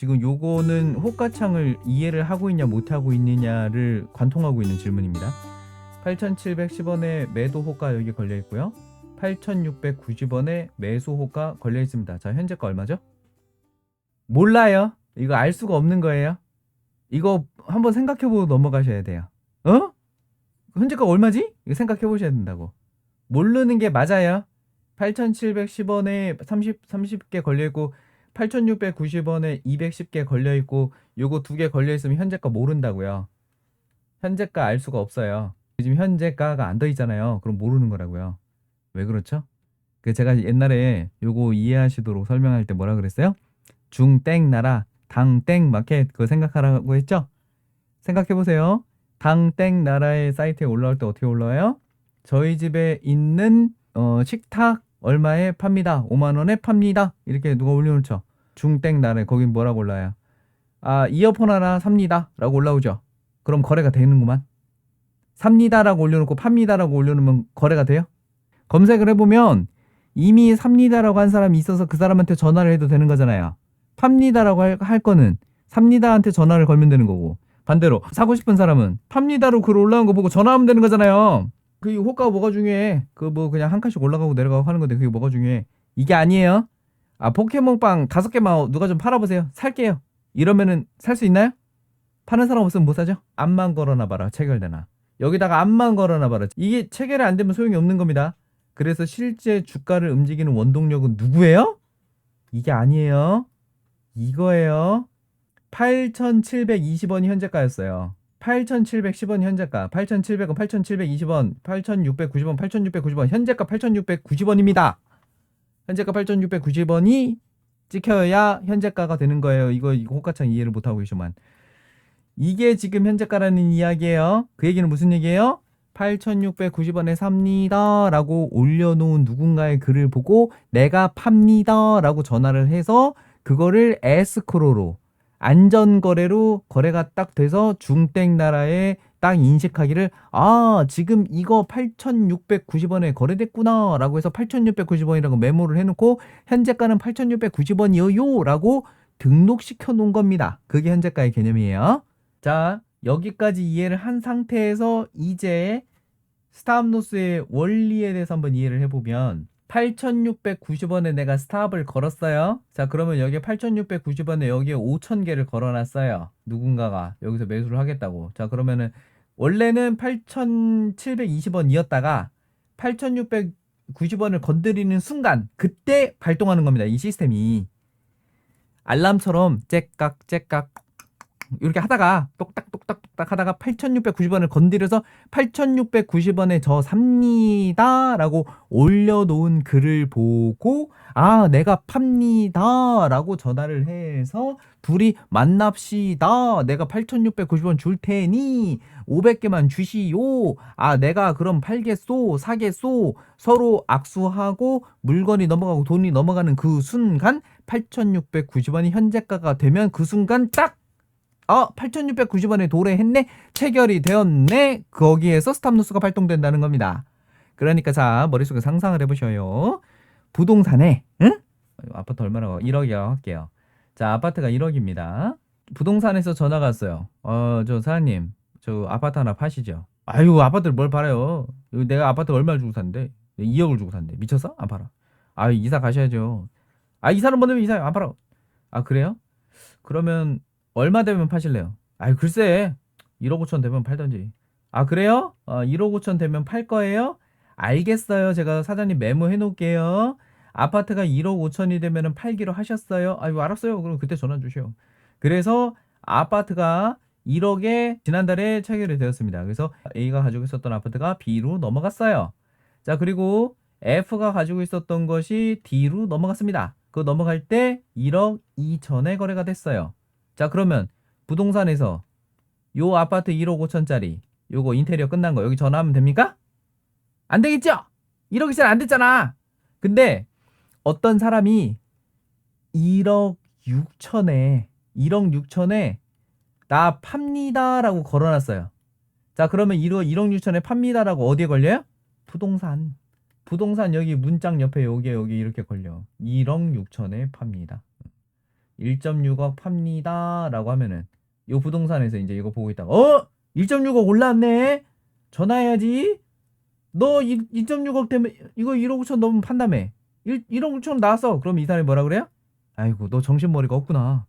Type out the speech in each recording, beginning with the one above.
지금 요거는 호가창을 이해를 하고 있냐 못 하고 있느냐를 관통하고 있는 질문입니다. 8,710원에 매도 호가 여기 걸려 있고요. 8,690원에 매수 호가 걸려 있습니다. 자, 현재가 얼마죠? 몰라요. 이거 알 수가 없는 거예요. 이거 한번 생각해 보고 넘어가셔야 돼요. 어? 현재가 얼마지? 이거 생각해 보셔야 된다고. 모르는 게 맞아요. 8,710원에 30 30개 걸려 있고 8,690원에 210개 걸려 있고 요거 두 개 걸려 있으면 현재가 모른다고요. 현재가 알 수가 없어요. 지금 현재가가 안 떠 있잖아요. 그럼 모르는 거라고요. 왜 그렇죠? 그 제가 옛날에 요거 이해하시도록 설명할 때 뭐라 그랬어요? 중땡 나라 당땡 마켓 그거 생각하라고 했죠? 생각해 보세요. 당땡 나라의 사이트에 올라올 때 어떻게 올라와요? 저희 집에 있는 어, 식탁 얼마에 팝니다. 5만 원에 팝니다. 이렇게 누가 올려놓죠. 중땡 나라에 거긴 뭐라고 올라요? 아 이어폰 하나 삽니다라고 올라오죠. 그럼 거래가 되는구만. 삽니다라고 올려놓고 팝니다라고 올려놓으면 거래가 돼요? 검색을 해보면 이미 삽니다라고 한 사람이 있어서 그 사람한테 전화를 해도 되는 거잖아요. 팝니다라고 할, 할 거는 삽니다한테 전화를 걸면 되는 거고 반대로 사고 싶은 사람은 팝니다로 글 올라온 거 보고 전화하면 되는 거잖아요. 그 호가가 뭐가 중요해? 그 뭐 그냥 한 칸씩 올라가고 내려가고 하는 건데 그게 뭐가 중요해? 이게 아니에요. 아 포켓몬빵 다섯 개만 누가 좀 팔아보세요. 살게요. 이러면은 살 수 있나요? 파는 사람 없으면 못 사죠? 암만 걸어놔 봐라 체결되나. 여기다가 암만 걸어놔 봐라. 이게 체결이 안 되면 소용이 없는 겁니다. 그래서 실제 주가를 움직이는 원동력은 누구예요? 이게 아니에요. 이거예요. 8,720원이 현재가였어요. 8,710원 현재가, 8,700원, 8,720원, 8,690원, 8,690원, 현재가 8,690원입니다. 현재가 8,690원이 찍혀야 현재가가 되는 거예요. 이거, 이거 호가창 이해를 못하고 계시만. 이게 지금 현재가라는 이야기예요. 그 얘기는 무슨 얘기예요? 8,690원에 삽니다. 라고 올려놓은 누군가의 글을 보고 내가 팝니다. 라고 전화를 해서 그거를 에스크로로 안전거래로 거래가 딱 돼서 중땡 나라에 딱 인식하기를 아 지금 이거 8,690원에 거래됐구나 라고 해서 8,690원이라고 메모를 해놓고 현재가는 8,690원이에요 라고 등록시켜 놓은 겁니다. 그게 현재가의 개념이에요. 자 여기까지 이해를 한 상태에서 이제 스탑로스의 원리에 대해서 한번 이해를 해보면 8,690원에 내가 스탑을 걸었어요. 자, 그러면 여기에 8,690원에 여기에 5,000개를 걸어놨어요. 누군가가 여기서 매수를 하겠다고. 자, 그러면은 원래는 8,720원이었다가 8,690원을 건드리는 순간 그때 발동하는 겁니다. 이 시스템이 알람처럼 째깍 째깍 이렇게 하다가 똑딱똑딱똑딱 하다가 8,690원을 건드려서 8,690원에 저 삽니다라고 올려놓은 글을 보고 아 내가 팝니다라고 전화를 해서 둘이 만납시다. 내가 8,690원 줄 테니 500개만 주시오. 아 내가 그럼 팔겠소 사겠소. 서로 악수하고 물건이 넘어가고 돈이 넘어가는 그 순간 8,690원이 현재가가 되면 그 순간 딱 어, 8,690원에 도래했네? 체결이 되었네? 거기에서 스탑노스가 발동된다는 겁니다. 그러니까 자, 머릿속에 상상을 해보셔요. 부동산에, 응? 아파트 얼마라고? 1억이라고 할게요. 자, 아파트가 1억입니다. 부동산에서 전화가 왔어요. 어, 저 사장님, 저 아파트 하나 파시죠? 아유, 아파트를 뭘 팔아요? 내가 아파트 얼마 주고 샀는데? 2억을 주고 샀는데. 미쳤어? 안 팔아. 아유, 이사 가셔야죠. 아, 이사는 뭐냐면 이사 안 팔아. 아, 그래요? 그러면 얼마 되면 파실래요? 아유 글쎄. 1억 5천 되면 팔던지. 아 그래요? 어, 1억 5천 되면 팔 거예요? 알겠어요. 제가 사장님 메모해 놓을게요. 아파트가 1억 5천이 되면 팔기로 하셨어요? 아유 알았어요. 그럼 그때 전화 주시오. 그래서 아파트가 1억에 지난달에 체결이 되었습니다. 그래서 A가 가지고 있었던 아파트가 B로 넘어갔어요. 자 그리고 F가 가지고 있었던 것이 D로 넘어갔습니다. 그 넘어갈 때 1억 2천에 거래가 됐어요 자 그러면 부동산에서 요 아파트 1억 5천짜리 요거 인테리어 끝난 거 여기 전화하면 됩니까? 안 되겠죠? 1억이 잘 안 됐잖아. 근데 어떤 사람이 1억 6천에 1억 6천에 나 팝니다라고 걸어놨어요. 자 그러면 1억 1억 6천에 팝니다라고 어디에 걸려요? 부동산. 부동산 여기 문짝 옆에 여기 여기 이렇게 걸려. 1억 6천에 팝니다. 1.6억 팝니다라고 하면은 요 부동산에서 이제 이거 보고 있다가 어? 1.6억 올랐네? 전화해야지. 너 2.6억 되면 이거 1억 5천 넘으면 판다며. 1, 1억 6천 나왔어. 그럼 이 사람이 뭐라 그래요? 아이고 너 정신머리가 없구나.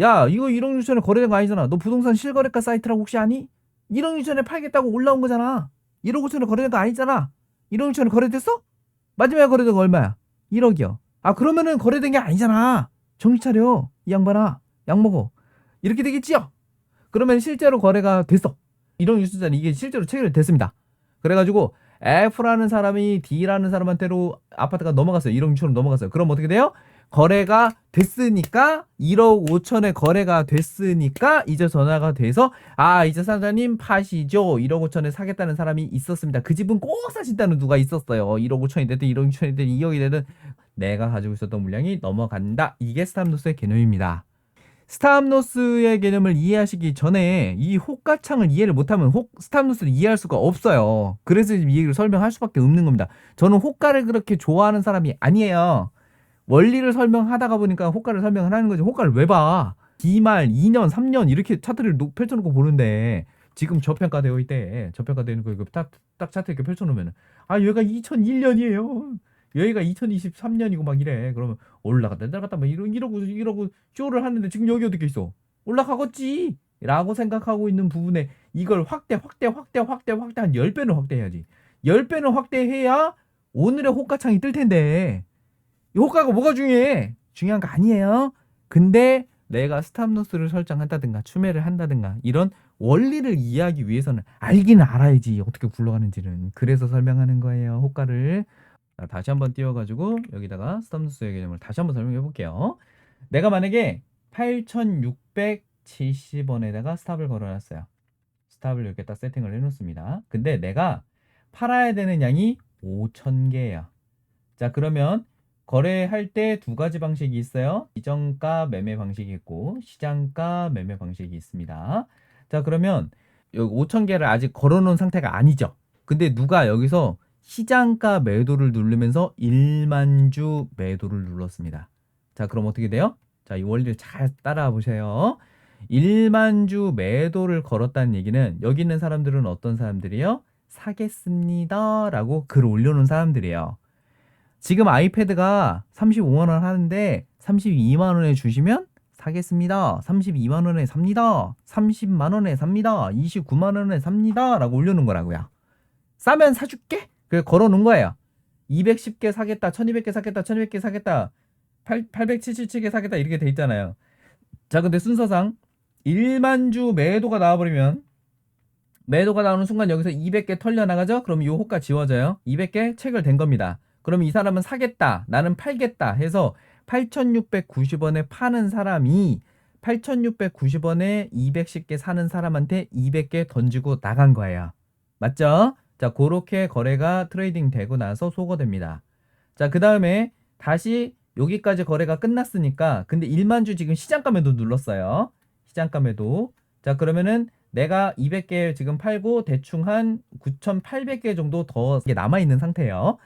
야 이거 1억 6천에 거래된 거 아니잖아. 너 부동산 실거래가 사이트라고 혹시 아니? 1억 6천에 팔겠다고 올라온 거잖아. 1억 5천에 거래된 거 아니잖아. 1억 6천에 거래됐어? 마지막에 거래된 거 얼마야? 1억이요. 아 그러면은 거래된 게 아니잖아 정신 차려. 이 양반아. 약 먹어. 이렇게 되겠지요? 그러면 실제로 거래가 됐어. 1억 6천짜리 이게 실제로 체결됐습니다. 그래가지고 F라는 사람이 D라는 사람한테로 아파트가 넘어갔어요. 1억 6천으로 넘어갔어요. 그럼 어떻게 돼요? 거래가 됐으니까 1억 5천에 거래가 됐으니까 이제 전화가 돼서 아 이제 사장님 파시죠. 1억 5천에 사겠다는 사람이 있었습니다. 그 집은 꼭 사신다는 누가 있었어요. 1억 5천이 됐든 1억 6천이 됐든 2억이 되든 내가 가지고 있었던 물량이 넘어간다. 이게 스탑로스의 개념입니다. 스탑로스의 개념을 이해하시기 전에 이 호가창을 이해를 못하면 호, 스탑로스를 이해할 수가 없어요. 그래서 지금 이 얘기를 설명할 수밖에 없는 겁니다. 저는 호가를 그렇게 좋아하는 사람이 아니에요. 원리를 설명하다가 보니까 호가를 설명을 하는 거지. 호가를 왜 봐? 기말 2년, 3년 이렇게 차트를 놓- 펼쳐놓고 보는데 지금 저평가되어 있대. 저평가되는 거 이거 딱, 딱 차트 이렇게 펼쳐놓으면 아 얘가 2001년이에요. 여기가 2023년이고 막 이래. 그러면 올라갔다 내려갔다 막 이러, 이러고 이러고 쇼를 하는데 지금 여기 어떻게 있어? 올라가겠지. 라고 생각하고 있는 부분에 이걸 확대 확대 확대 확대 확대 한 10배는 확대해야지. 10배는 확대해야 오늘의 호가창이 뜰 텐데 이 호가가 뭐가 중요해? 중요한 거 아니에요. 근데 내가 스탑로스를 설정한다든가 추매를 한다든가 이런 원리를 이해하기 위해서는 알기는 알아야지 어떻게 굴러가는지는 그래서 설명하는 거예요 호가를 자, 다시 한번 띄워가지고 여기다가 스탑로스의 개념을 다시 한번 설명해 볼게요 내가 만약에 8670원에다가 스탑을 걸어놨어요 스탑을 이렇게 딱 세팅을 해놓습니다 근데 내가 팔아야 되는 양이 5000개예요 자 그러면 거래할 때 두 가지 방식이 있어요. 이정가 매매 방식이 있고 시장가 매매 방식이 있습니다. 자, 그러면 여기 5,000개를 아직 걸어 놓은 상태가 아니죠. 근데 누가 여기서 시장가 매도를 누르면서 1만 주 매도를 눌렀습니다. 자, 그럼 어떻게 돼요? 자, 이 원리를 잘 따라와 보세요. 1만 주 매도를 걸었다는 얘기는 여기 있는 사람들은 어떤 사람들이요? 사겠습니다. 라고 글 올려놓은 사람들이에요. 지금 아이패드가 35만 원 하는데 32만 원에 주시면 사겠습니다. 32만 원에 삽니다. 30만 원에 삽니다. 29만 원에 삽니다 라고 올려놓은 거라고요. 싸면 사줄게. 그 걸어 놓은 거예요. 210개 사겠다. 1200개 사겠다. 1200개 사겠다. 8, 877개 사겠다. 이렇게 돼 있잖아요. 자, 근데 순서상 1만 주 매도가 나와버리면 매도가 나오는 순간 여기서 200개 털려 나가죠? 그럼 이 호가 지워져요. 200개 체결된 겁니다. 그럼 이 사람은 사겠다, 나는 팔겠다 해서 8,690원에 파는 사람이 8,690원에 210개 사는 사람한테 200개 던지고 나간 거예요. 맞죠? 자, 그렇게 거래가 트레이딩 되고 나서 소거됩니다. 자, 그 다음에 다시 여기까지 거래가 끝났으니까 근데 1만 주 지금 시장가 매도 눌렀어요. 시장가 매도. 자, 그러면은 내가 200개 지금 팔고 대충 한 9,800개 정도 더 남아 있는 상태예요.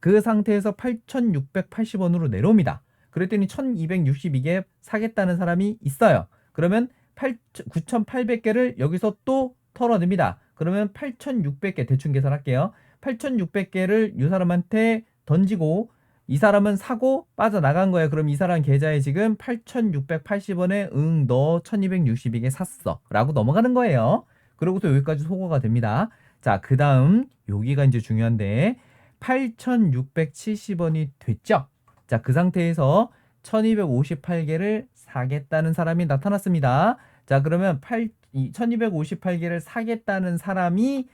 그 상태에서 8,680원으로 내려옵니다. 그랬더니 1,262개 사겠다는 사람이 있어요. 그러면 9,800개를 여기서 또 털어냅니다. 그러면 8,600개 대충 계산할게요. 8,600개를 이 사람한테 던지고 이 사람은 사고 빠져나간 거예요. 그럼 이 사람 계좌에 지금 8,680원에 응, 너 1,262개 샀어. 라고 넘어가는 거예요. 그러고서 여기까지 소거가 됩니다. 자, 그 다음, 여기가 이제 중요한데, 8,670원이 됐죠? 자, 그 상태에서 1258개를 사겠다는 사람이 나타났습니다. 자, 그러면 8, 1258개를 사겠다는 사람이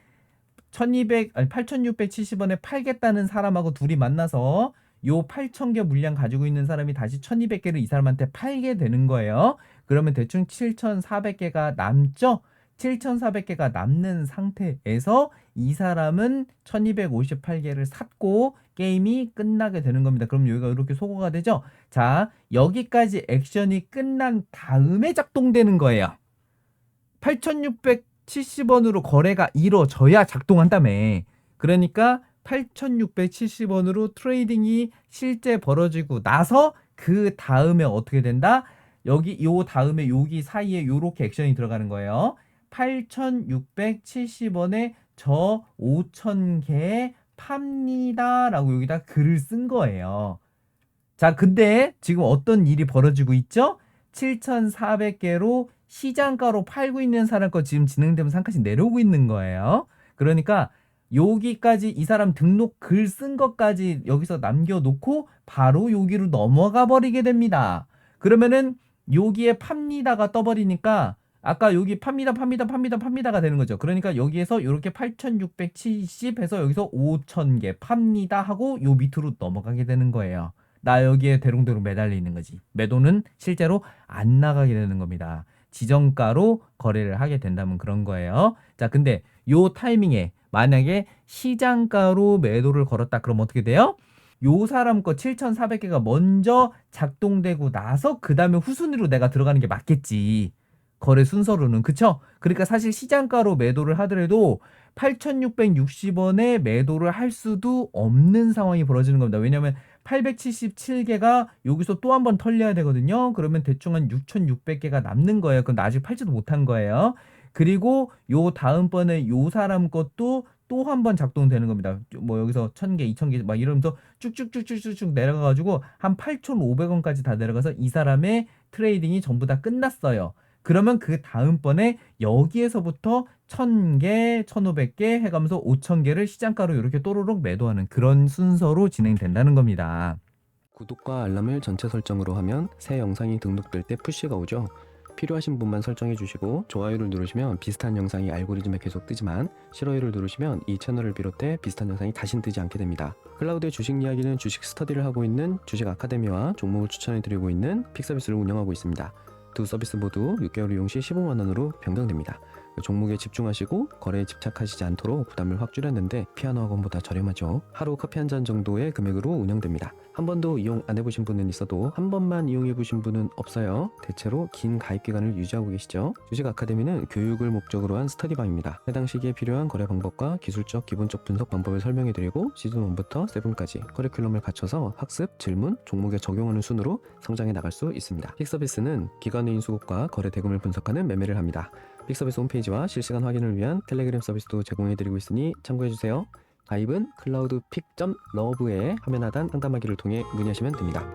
1200, 아니, 8670원에 팔겠다는 사람하고 둘이 만나서 요 8000개 물량 가지고 있는 사람이 다시 1200개를 이 사람한테 팔게 되는 거예요. 그러면 대충 7400개가 남죠? 7,400개가 남는 상태에서 이 사람은 1258개를 샀고 게임이 끝나게 되는 겁니다. 그럼 여기가 이렇게 소거가 되죠? 자, 여기까지 액션이 끝난 다음에 작동되는 거예요. 8,670원으로 거래가 이루어져야 작동한다며. 그러니까 8,670원으로 트레이딩이 실제 벌어지고 나서 그 다음에 어떻게 된다? 여기 요 다음에 여기 사이에 요렇게 액션이 들어가는 거예요. 8,670원에 저 5,000개 팝니다라고 여기다 글을 쓴 거예요. 자, 근데 지금 어떤 일이 벌어지고 있죠? 7,400개로 시장가로 팔고 있는 사람 거 지금 진행되면서 한 칸씩 내려오고 있는 거예요. 그러니까 여기까지 이 사람 등록 글 쓴 것까지 여기서 남겨놓고 바로 여기로 넘어가 버리게 됩니다. 그러면은 여기에 팝니다가 떠버리니까 아까 여기 팝니다, 팝니다, 팝니다, 팝니다가 되는 거죠. 그러니까 여기에서 이렇게 8,670 해서 여기서 5,000개 팝니다 하고 요 밑으로 넘어가게 되는 거예요. 나 여기에 대롱대롱 매달려 있는 거지. 매도는 실제로 안 나가게 되는 겁니다. 지정가로 거래를 하게 된다면 그런 거예요. 자, 근데 요 타이밍에 만약에 시장가로 매도를 걸었다 그럼 어떻게 돼요? 요 사람 거 7,400개가 먼저 작동되고 나서 그 다음에 후순위로 내가 들어가는 게 맞겠지. 거래 순서로는 그쵸? 그러니까 사실 시장가로 매도를 하더라도 8,660원에 매도를 할 수도 없는 상황이 벌어지는 겁니다. 왜냐하면 877개가 여기서 또 한 번 털려야 되거든요. 그러면 대충 한 6,600개가 남는 거예요. 나 아직 팔지도 못한 거예요. 그리고 요 다음번에 요 사람 것도 또 한 번 작동되는 겁니다. 뭐 여기서 1000개, 2000개 막 이러면서 쭉쭉쭉쭉쭉 내려가 가지고 한 8,500원까지 다 내려가서 이 사람의 트레이딩이 전부 다 끝났어요. 그러면 그 다음번에 여기에서부터 1000개, 1500개 해가면서 5000개를 시장가로 이렇게 또로록 매도하는 그런 순서로 진행된다는 겁니다. 구독과 알람을 전체 설정으로 하면 새 영상이 등록될 때 푸시가 오죠. 필요하신 분만 설정해 주시고 좋아요를 누르시면 비슷한 영상이 알고리즘에 계속 뜨지만 싫어요를 누르시면 이 채널을 비롯해 비슷한 영상이 다신 뜨지 않게 됩니다. 클라우드의 주식 이야기는 주식 스터디를 하고 있는 주식 아카데미와 종목을 추천해 드리고 있는 픽 서비스를 운영하고 있습니다. 두 서비스 모두 6개월 이용 시 15만 원으로 변경됩니다. 종목에 집중하시고 거래에 집착하시지 않도록 부담을 확 줄였는데 피아노 학원보다 저렴하죠. 하루 커피 한 잔 정도의 금액으로 운영됩니다. 한 번도 이용 안 해보신 분은 있어도 한 번만 이용해 보신 분은 없어요. 대체로 긴 가입 기간을 유지하고 계시죠. 주식 아카데미는 교육을 목적으로 한 스터디방입니다. 해당 시기에 필요한 거래 방법과 기술적 기본적 분석 방법을 설명해 드리고 시즌 1부터 7까지 커리큘럼을 갖춰서 학습, 질문, 종목에 적용하는 순으로 성장해 나갈 수 있습니다. 픽 서비스는 기관의 수급과 거래 대금을 분석하는 매매를 합니다. 픽 서비스 홈페이지와 실시간 확인을 위한 텔레그램 서비스도 제공해 드리고 있으니 참고해 주세요. 가입은 클라우드 픽.러브의 화면 하단 상담하기를 통해 문의하시면 됩니다.